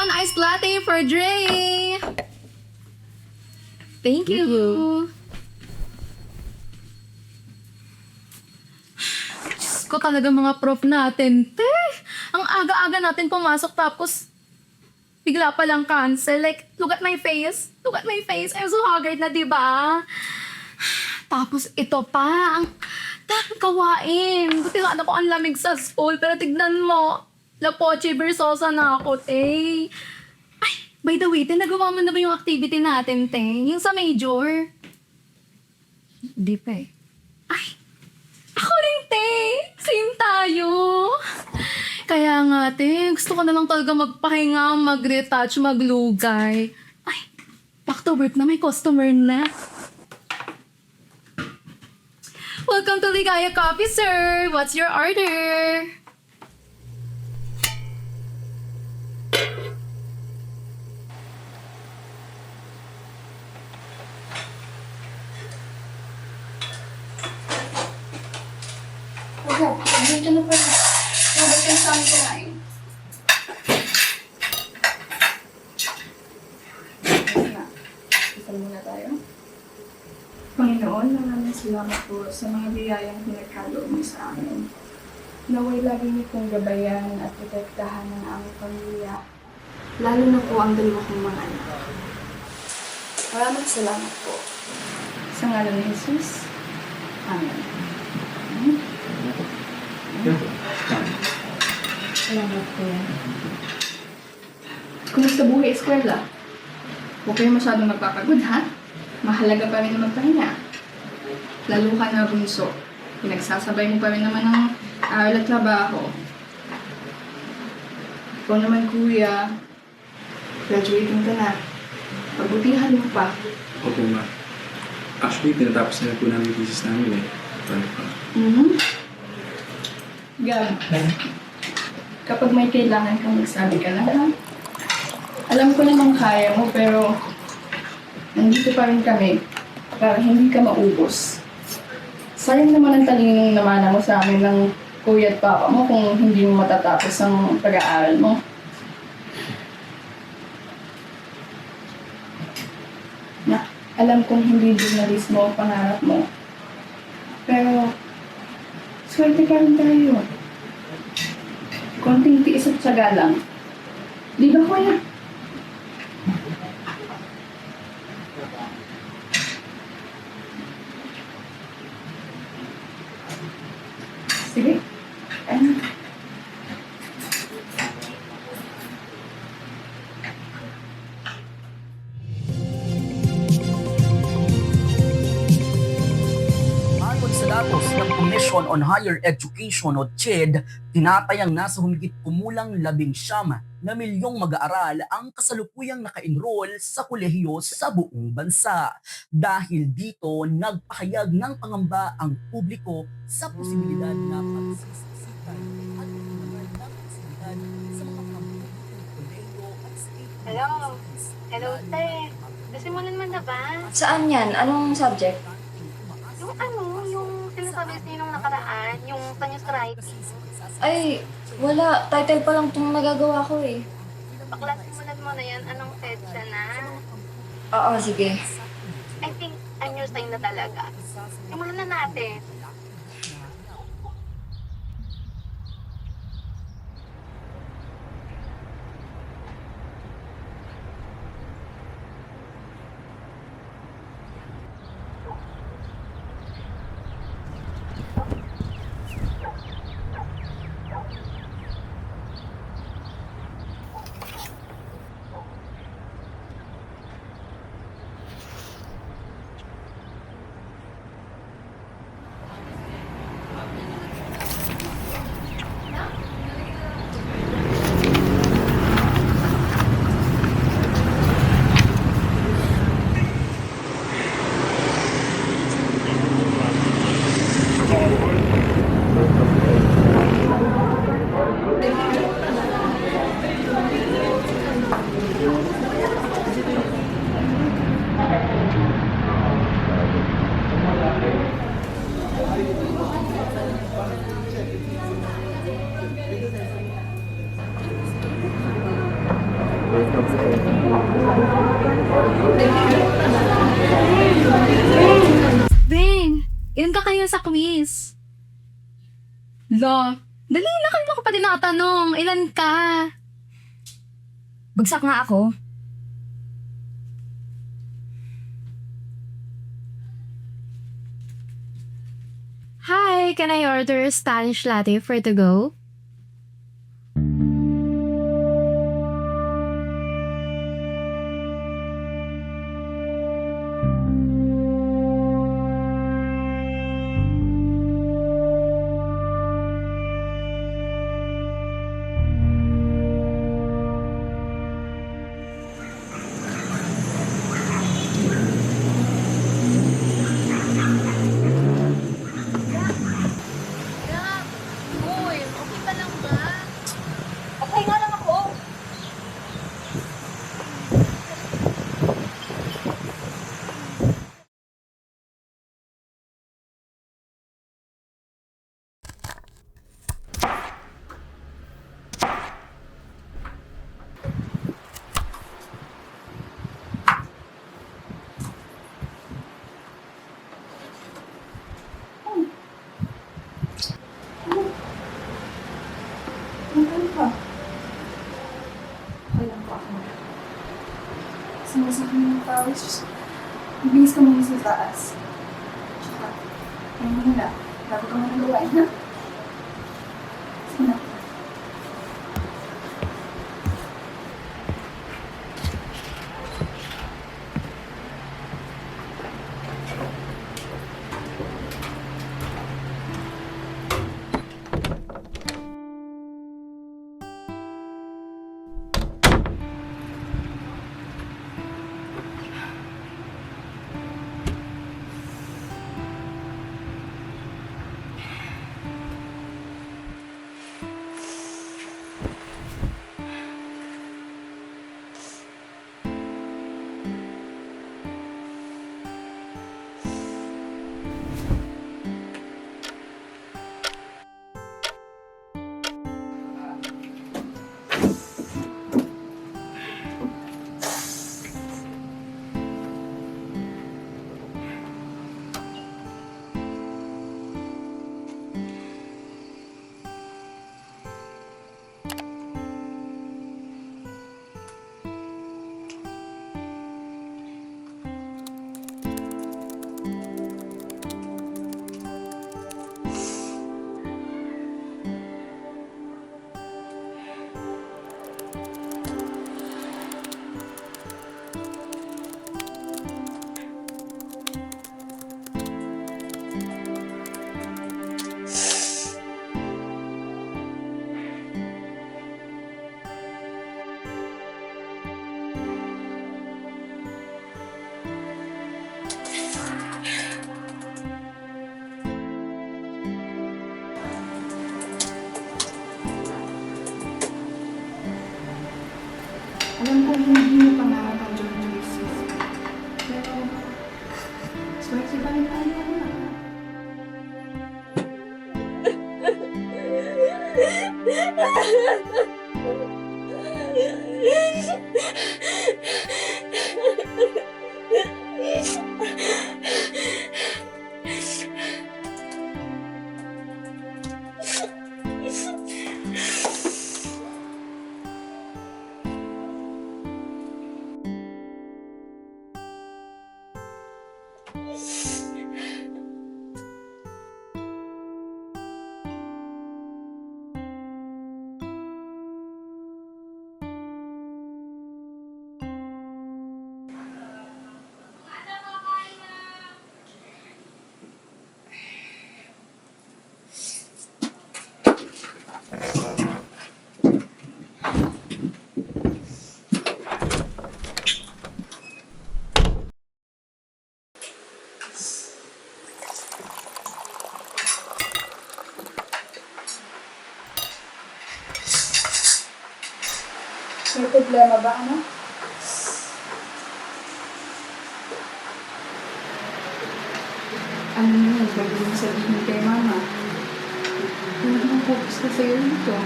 one iced latte for Dre. Thank you. Diyos ko talaga mga prof natin. Te, ang aga-aga natin pumasok tapos bigla pa lang cancel. Like, look at my face. Look at my face. I'm so haggard na, di ba? Tapos ito pa, ang daming kawain. Buti nga ako ang lamig sa school, pero tignan mo, La Poche Versosa na ako, te. Ay, by the way, te, nagawa mo na ba yung activity natin, te? Yung sa major? Di pa eh. Ay, ako rin, te. Same tayo. Kaya nga, te, gusto ko na lang talaga magpahinga, mag-retouch, maglugay. Ay, back to work na, may customer na. Welcome to Ligaya Coffee, sir. What's your order? Wala, dito na pala. Wala kang saan kumain. Na, Isal muna tayo. Panginoon, maraming salamat po sa mga biyayang pinagkaloob mo sa amin. Naway lagi niyo pong gabayan at protektahan ng aming pamilya. Lalo na po ang dalawa kong mga anak. Maraming salamat po. Sa ngalan ni Jesus. Amen. Salamat po. Kumusta buhay eskwela? Huwag kayo masyadong magpapagod, ha? Mahalaga pa rin na magpahinga. Lalo ka na bunso. Pinagsasabay mo pa rin naman ng aral at trabaho. Ikaw naman, kuya. Graduating ka na. Pagbutihan mo pa. Opo, ma. Actually, tinatapos na po namin yung thesis namin eh. Pero, Mhm. Gab, kapag may kailangan kang magsabi ka lang, ha? Alam ko namang kaya mo, pero nandito pa rin kami para hindi ka maubos. Sayang naman ang talinong namana mo sa amin ng kuya at papa mo kung hindi mo matatapos ang pag-aaral mo. Na, alam kong hindi journalismo ang pangarap mo. Pero, swerte ka rin tayo. Konting tiis at tsaga lang. Di ba, kuya? On Higher Education o CHED, tinatayang nasa humigit kumulang labing siyam na milyong mag-aaral ang kasalukuyang naka-enroll sa kolehiyo sa buong bansa. Dahil dito, nagpahayag ng pangamba ang publiko sa posibilidad na pagsisiksikan at ng pasilidad sa mga pampublikong kolehiyo at state Hello? Hello, te. Kasi mo na ba? Saan yan? Anong subject? Yung ano, yung sinasabi niyo nung nakaraan, yung kanyang writing. Ay, wala. Title pa lang itong nagagawa ko eh. Bakla simulan mo na yan, anong petsa na? Oo, sige. I think, I'm your sign na talaga. Simulan na natin. Dali na, kanina ko pa tinatanong. Ilan ka? Bagsak nga ako. Hi, can I order a Spanish latte for to go? Faust, Bisca Muniz das problema ba? Ano? Ano na yun? Pwede mo sabihin kay mama. Hindi mo focus na sa'yo nito.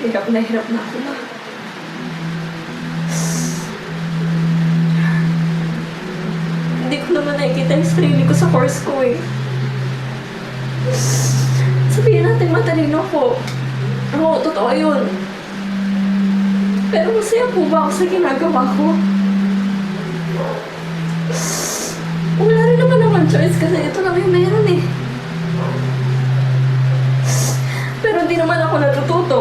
Hirap na hirap na ako na. Hindi ko naman nakikita yung sarili ko sa course ko eh. Sabihin natin matalino ko. Oo, totoo yun. Pero masaya po ba ako sa ginagawa ko? Wala rin naman naman choice kasi ito lang yung meron eh. Pero hindi naman ako natututo.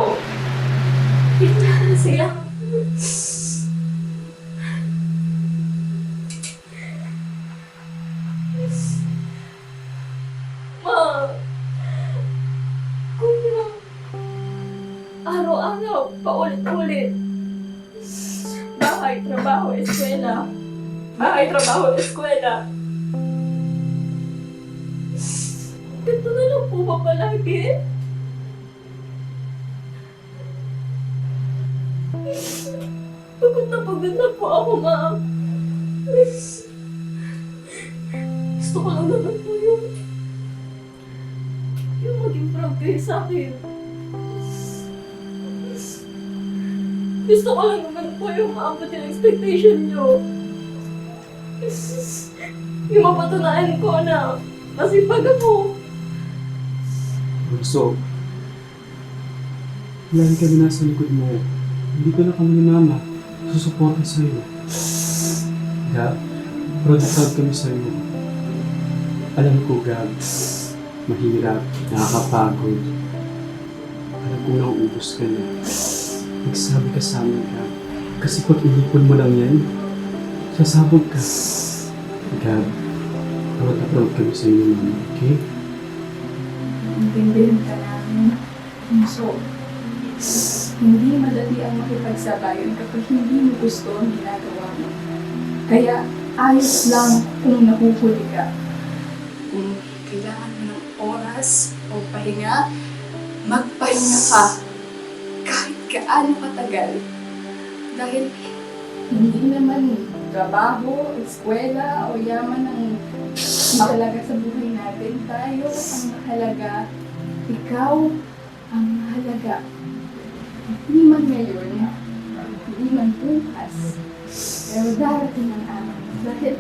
Na sila. Paulit-ulit. Bahay, trabaho, eskwela. Bahay, trabaho, eskwela. Ganito na lang po ba palagi? Pagod na pagod na po ako, ma'am. Gusto ko lang naman po yung yung maging proud kayo sa akin. Gusto ko lang naman po yung maabot yung expectation nyo. Yung mapatunayan ko na masipag ako. Bunso, lagi kami nasa likod mo. Hindi ko na kami ni Mama susuporta sa'yo. Gab, proud na kami sa'yo. Alam ko, Gab, mahirap, nakakapagod. Alam ko nauubos ka na. Nagsabi ka sa amin, Gab. Kasi kung inipon mo lang yan, sasabog ka. Gab, proud na proud kami sa iyo, Mama. Okay? Intindihan ka namin. So, hindi madali ang makipagsabayan kapag hindi mo gusto ang ginagawa mo. Kaya, ayos lang kung nahuhuli ka. Kung kailangan mo ng oras o pahinga, magpahinga ka. Kaano katagal. Dahil hindi naman trabaho, eskwela, o yaman ang mahalaga sa buhay natin. Tayo ang mahalaga. Ikaw ang mahalaga. Hindi man ngayon, hindi man bukas, pero darating ang araw. Dahil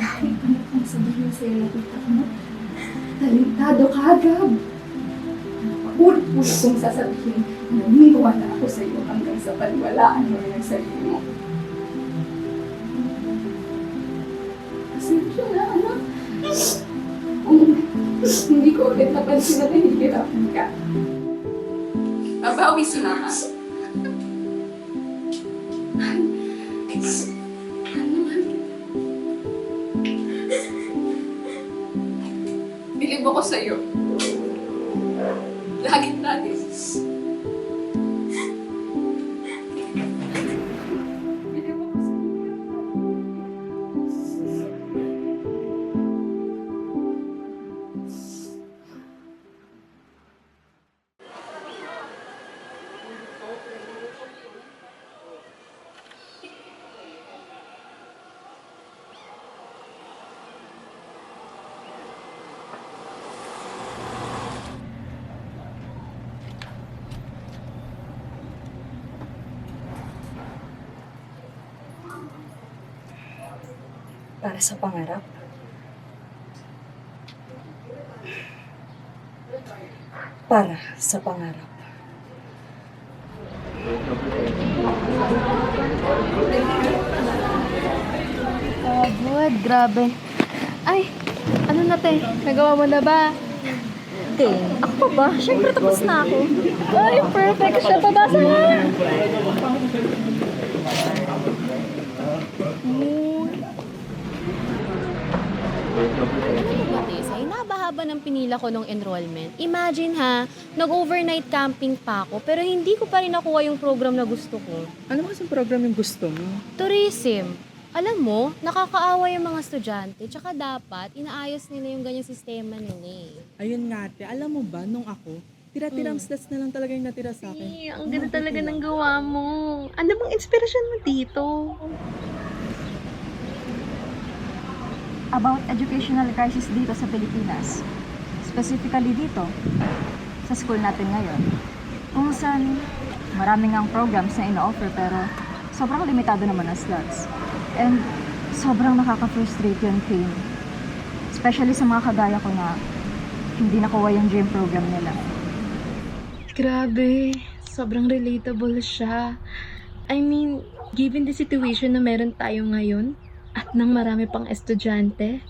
kahit ano pang sabihin sa'yo na tita mo, talentado ka agad. Ulit-ulit kong sasabihin, naniniwala ako sa iyo hanggang sa paniwalaan mo ang sarili mo. Pasensya na, anak. Kung hindi ko ulit napansin na nahihirapan ka. Babawi si Mama. Bilib ako sa'yo. Para sa pangarap. Para sa pangarap. Good. Grabe. Ay, ano na te? Nagawa mo na ba? Te, ako pa ba? Siyempre tapos na ako. Ay, perfect siya. Pabasa na! Sa inabahaba ng pinila ko nung enrollment. Imagine ha, nag-overnight camping pa ako pero hindi ko pa rin nakuha yung program na gusto ko. Ano ba kasing program yung gusto mo? Tourism. Alam mo, nakakaawa yung mga estudyante tsaka dapat inaayos nila yung ganyang sistema nila eh. Ayun nga, te. Alam mo ba, nung ako, tira-tirang slots na lang talaga yung natira sa akin. Ay, ang ganda talaga ng gawa mo. Ano bang inspirasyon mo dito? About educational crisis dito sa Pilipinas. Specifically dito, sa school natin ngayon. Kung saan maraming ang programs na ino-offer pero sobrang limitado naman ang slots. And sobrang nakaka-frustrate yun, Kane. Especially sa mga kagaya ko na hindi nakuha yung dream program nila. Grabe, sobrang relatable siya. I mean, given the situation na meron tayo ngayon, at nang marami pang estudyante,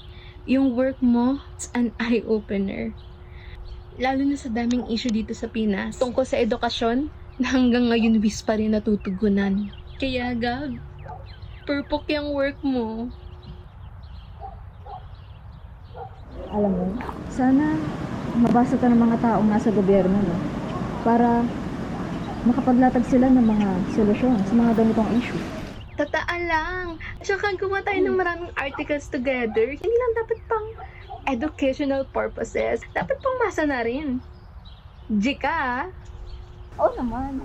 yung work mo, it's an eye-opener. Lalo na sa daming issue dito sa Pinas tungkol sa edukasyon na hanggang ngayon wis pa rin natutugunan. Kaya Gab, purpok yung work mo. Alam mo, sana mabasa to ng mga taong nasa gobyerno, no? Para makapaglatag sila ng mga solusyon sa mga ganitong issue. Tataan lang. Tsaka gumawa tayo ng maraming articles together. Hindi lang dapat pang educational purposes. Dapat pang masa na rin. Jika, Oo naman.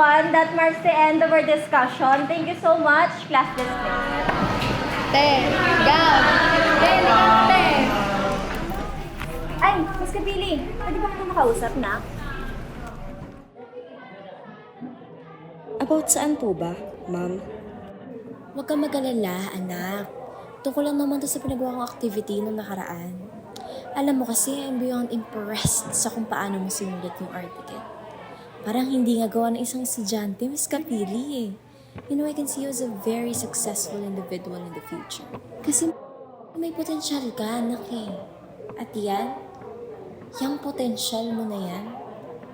Everyone. That marks the end of our discussion. Thank you so much. Class dismissed. te, Gab, te, te. Ay, Miss Kapili, pwede ba kita makausap na? About saan po ba, ma'am? Huwag kang mag-alala, anak. Tungkol lang naman to sa pinagawa kong activity nung nakaraan. Alam mo kasi, I'm beyond impressed sa kung paano mo sinulat yung article. Parang hindi nga gawa ng isang estudyante, Miss Kapili eh. You know, I can see you as a very successful individual in the future. Kasi may potensyal ka, anak eh. At yan, yung potensyal mo na yan,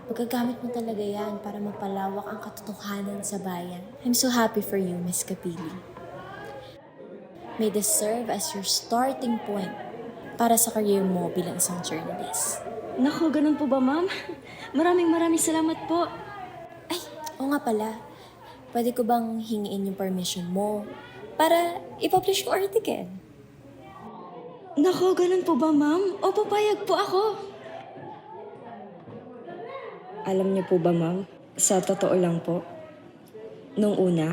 magagamit mo talaga yan para mapalawak ang katotohanan sa bayan. I'm so happy for you, Miss Kapili. May this serve as your starting point para sa career mo bilang isang journalist. Nako, ganun po ba, ma'am? Maraming maraming salamat po. Ay, o nga pala. Pwede ko bang hingiin yung permission mo para i-publish yung article? Nako, ganun po ba, ma'am? O papayag po ako. Alam niyo po ba, ma'am? Sa totoo lang po, nung una,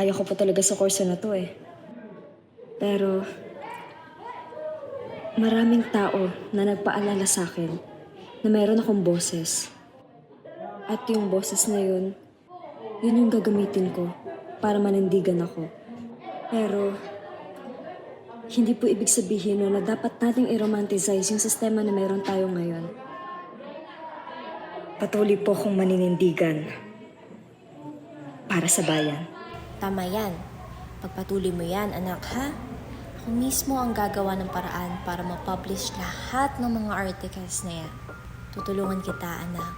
ayoko po talaga sa kurso na to eh. Pero, maraming tao na nagpaalala sa akin na mayroon akong boses. At yung boses na yun, yun yung gagamitin ko para manindigan ako. Pero, hindi po ibig sabihin no, na dapat nating i-romanticize yung sistema na meron tayo ngayon. Patuloy po akong maninindigan para sa bayan. Tama yan. Pagpatuloy mo yan, anak, ha? ako mismo ang gagawa ng paraan para mapublish lahat ng mga articles na yan. Tutulungan kita, anak.